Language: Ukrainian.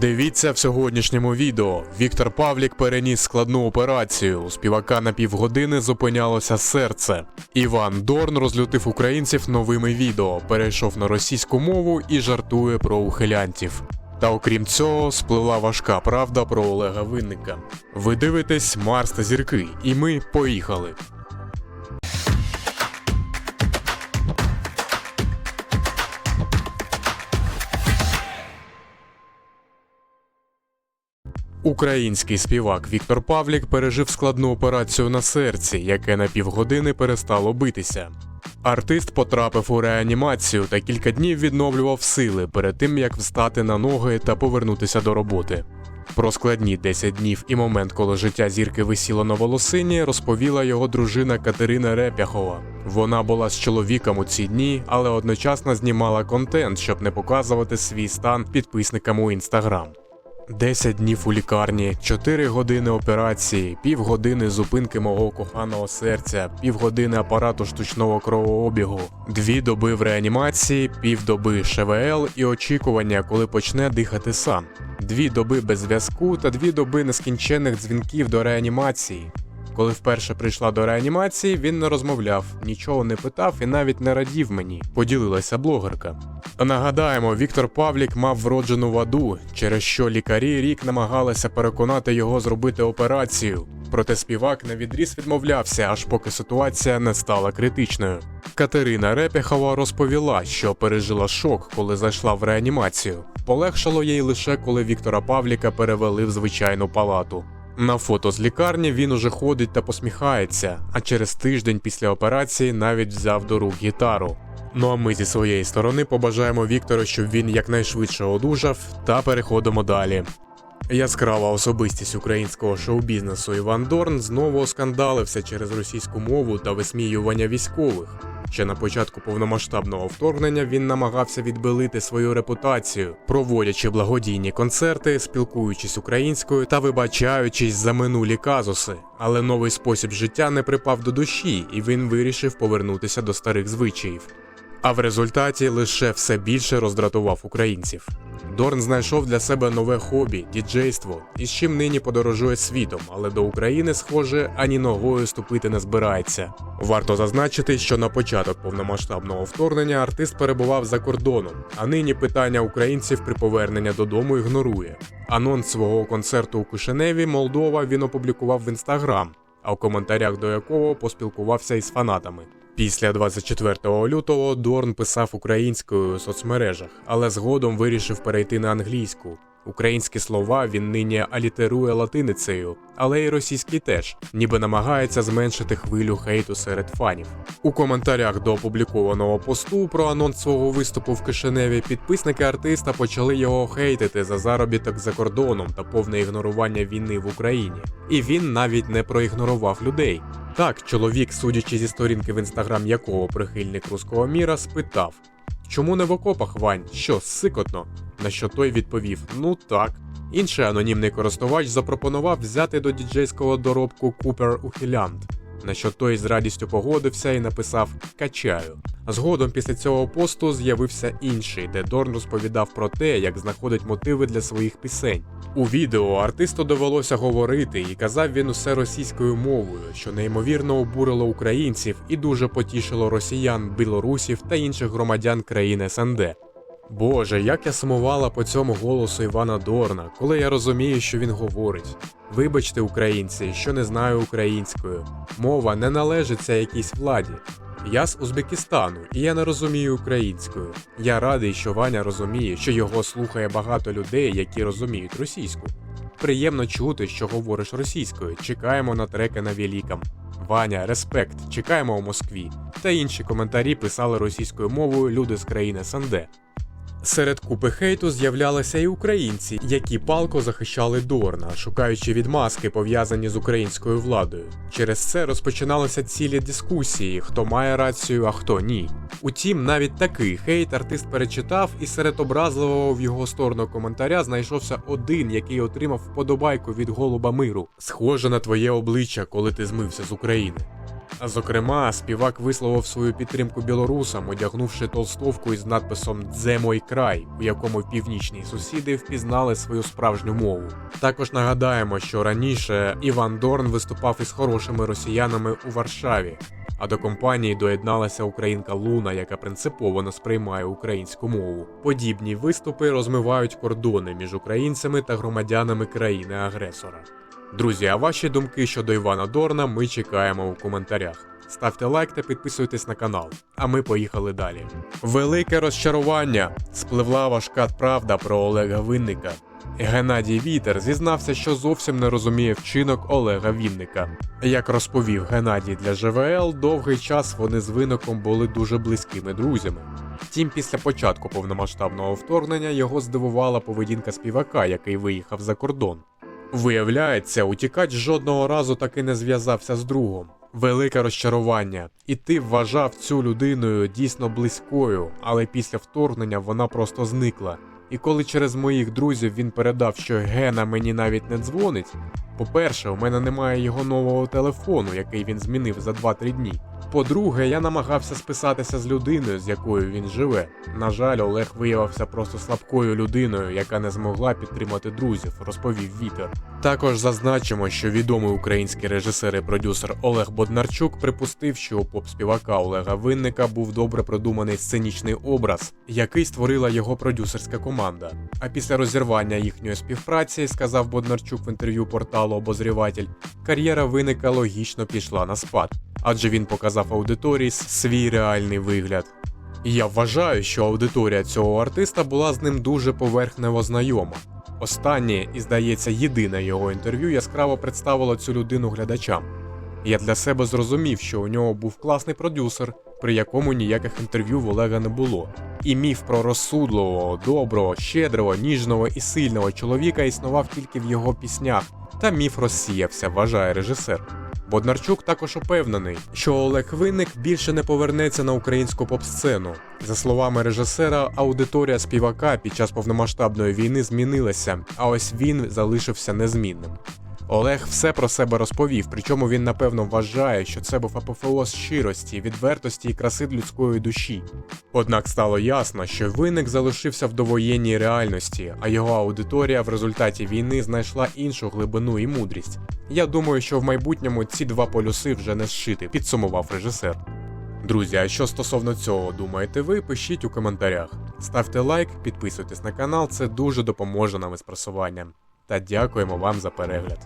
Дивіться в сьогоднішньому відео. Віктор Павлік переніс складну операцію. У співака на півгодини зупинялося серце. Іван Дорн розлютив українців новими відео, перейшов на російську мову і жартує про ухилянтів. Та окрім цього, сплила важка правда про Олега Винника. Ви дивитесь Марс та зірки, і ми поїхали. Український співак Віктор Павлік пережив складну операцію на серці, яке на півгодини перестало битися. Артист потрапив у реанімацію та кілька днів відновлював сили перед тим, як встати на ноги та повернутися до роботи. Про складні 10 днів і момент, коли життя зірки висіло на волосині, розповіла його дружина Катерина Репяхова. Вона була з чоловіком у ці дні, але одночасно знімала контент, щоб не показувати свій стан підписникам у інстаграм. 10 днів у лікарні, 4 години операції, півгодини зупинки мого коханого серця, півгодини апарату штучного кровообігу, дві доби в реанімації, півдоби ШВЛ і очікування, коли почне дихати сам, дві доби без зв'язку та дві доби нескінченних дзвінків до реанімації. Коли вперше прийшла до реанімації, він не розмовляв, нічого не питав і навіть не радів мені, поділилася блогерка. Нагадаємо, Віктор Павлік мав вроджену ваду, через що лікарі рік намагалися переконати його зробити операцію. Проте співак на відріз відмовлявся, аж поки ситуація не стала критичною. Катерина Репіхова розповіла, що пережила шок, коли зайшла в реанімацію. Полегшало їй лише коли Віктора Павліка перевели в звичайну палату. На фото з лікарні він уже ходить та посміхається, а через тиждень після операції навіть взяв до рук гітару. Ну а ми зі своєї сторони побажаємо Віктору, щоб він якнайшвидше одужав, та переходимо далі. Яскрава особистість українського шоу-бізнесу Іван Дорн знову оскандалився через російську мову та висміювання військових. Ще на початку повномасштабного вторгнення він намагався відбелити свою репутацію, проводячи благодійні концерти, спілкуючись українською та вибачаючись за минулі казуси. Але новий спосіб життя не припав до душі, і він вирішив повернутися до старих звичаїв. А в результаті лише все більше роздратував українців. Дорн знайшов для себе нове хобі діджейство, із чим нині подорожує світом, але до України, схоже, ані ногою ступити не збирається. Варто зазначити, що на початок повномасштабного вторгнення артист перебував за кордоном, а нині питання українців при поверненні додому ігнорує. Анонс свого концерту у Кишиневі Молдова він опублікував в інстаграм, а в коментарях до якого поспілкувався із фанатами. Після 24 лютого Дорн писав українською у соцмережах, але згодом вирішив перейти на англійську. Українські слова він нині алітерує латиницею, але й російські теж, ніби намагається зменшити хвилю хейту серед фанів. У коментарях до опублікованого посту про анонс свого виступу в Кишиневі підписники артиста почали його хейтити за заробіток за кордоном та повне ігнорування війни в Україні. І він навіть не проігнорував людей. Так, чоловік, судячи зі сторінки в інстаграм якого прихильник руського міра, спитав: Чому не в окопах, Вань? Що, сикотно? На що той відповів: Ну так. Інший анонімний користувач запропонував взяти до діджейського доробку Купер Ухілянд, на що той з радістю погодився і написав Качаю. Згодом після цього посту з'явився інший, де Дорн розповідав про те, як знаходить мотиви для своїх пісень. У відео артисту довелося говорити, і казав він усе російською мовою, що неймовірно обурило українців і дуже потішило росіян, білорусів та інших громадян країн СНД. Боже, як я сумувала по цьому голосу Івана Дорна, коли я розумію, що він говорить. Вибачте, українці, що не знаю українською. Мова не належиться якійсь владі. Я з Узбекистану, і я не розумію українською. Я радий, що Ваня розуміє, що його слухає багато людей, які розуміють російську. Приємно чути, що говориш російською. Чекаємо на треки на Велікам. Ваня, респект, чекаємо у Москві. Та інші коментарі писали російською мовою люди з країни СНД. Серед купи хейту з'являлися і українці, які палко захищали Дорна, шукаючи відмазки, пов'язані з українською владою. Через це розпочиналися цілі дискусії, хто має рацію, а хто ні. Утім, навіть такий хейт артист перечитав, і серед образливого в його сторону коментаря знайшовся один, який отримав вподобайку від голуба миру, схоже на твоє обличчя, коли ти змився з України. Зокрема, співак висловив свою підтримку білорусам, одягнувши толстовку із надписом «Дзе мой край, у якому північні сусіди впізнали свою справжню мову. Також нагадаємо, що раніше Іван Дорн виступав із хорошими росіянами у Варшаві. А до компанії доєдналася українка Луна, яка принципово не сприймає українську мову. Подібні виступи розмивають кордони між українцями та громадянами країни-агресора. Друзі, а ваші думки щодо Івана Дорна ми чекаємо у коментарях. Ставте лайк та підписуйтесь на канал. А ми поїхали далі. Велике розчарування. Спливла важка правда про Олега Винника. Геннадій Вітер зізнався, що зовсім не розуміє вчинок Олега Вінника. Як розповів Геннадій для ЖВЛ, довгий час вони з виником були дуже близькими друзями. Втім, після початку повномасштабного вторгнення його здивувала поведінка співака, який виїхав за кордон. Виявляється, утікач жодного разу таки не зв'язався з другом. Велике розчарування. І ти вважав цю людиною дійсно близькою, але після вторгнення вона просто зникла. І коли через моїх друзів він передав, що Гена мені навіть не дзвонить. По-перше, у мене немає його нового телефону, який він змінив за 2-3 дні. По-друге, я намагався списатися з людиною, з якою він живе. На жаль, Олег виявився просто слабкою людиною, яка не змогла підтримати друзів, розповів Вітер. Також зазначимо, що відомий український режисер і продюсер Олег Боднарчук припустив, що у поп-співака Олега Винника був добре продуманий сценічний образ, який створила його продюсерська команда. А після розірвання їхньої співпраці, сказав Боднарчук в інтерв'ю порталу Обозріватель, кар'єра Винника логічно пішла на спад, адже він показав аудиторії свій реальний вигляд. Я вважаю, що аудиторія цього артиста була з ним дуже поверхнево знайома. Останнє і, здається, єдине його інтерв'ю яскраво представило цю людину глядачам. Я для себе зрозумів, що у нього був класний продюсер, при якому ніяких інтерв'ю в Олега не було. І міф про розсудливого, доброго, щедрого, ніжного і сильного чоловіка існував тільки в його піснях, та міф розсіявся, вважає режисер. Боднарчук також упевнений, що Олег Винник більше не повернеться на українську поп-сцену. За словами режисера, аудиторія співака під час повномасштабної війни змінилася, а ось він залишився незмінним. Олег все про себе розповів, причому він напевно вважає, що це був апофеоз щирості, відвертості і краси людської душі. Однак стало ясно, що виник залишився в довоєнній реальності, а його аудиторія в результаті війни знайшла іншу глибину і мудрість. Я думаю, що в майбутньому ці два полюси вже не зшити, підсумував режисер. Друзі, а що стосовно цього думаєте ви, пишіть у коментарях. Ставте лайк, підписуйтесь на канал, це дуже допоможе нам із просуванням. Та дякуємо вам за перегляд.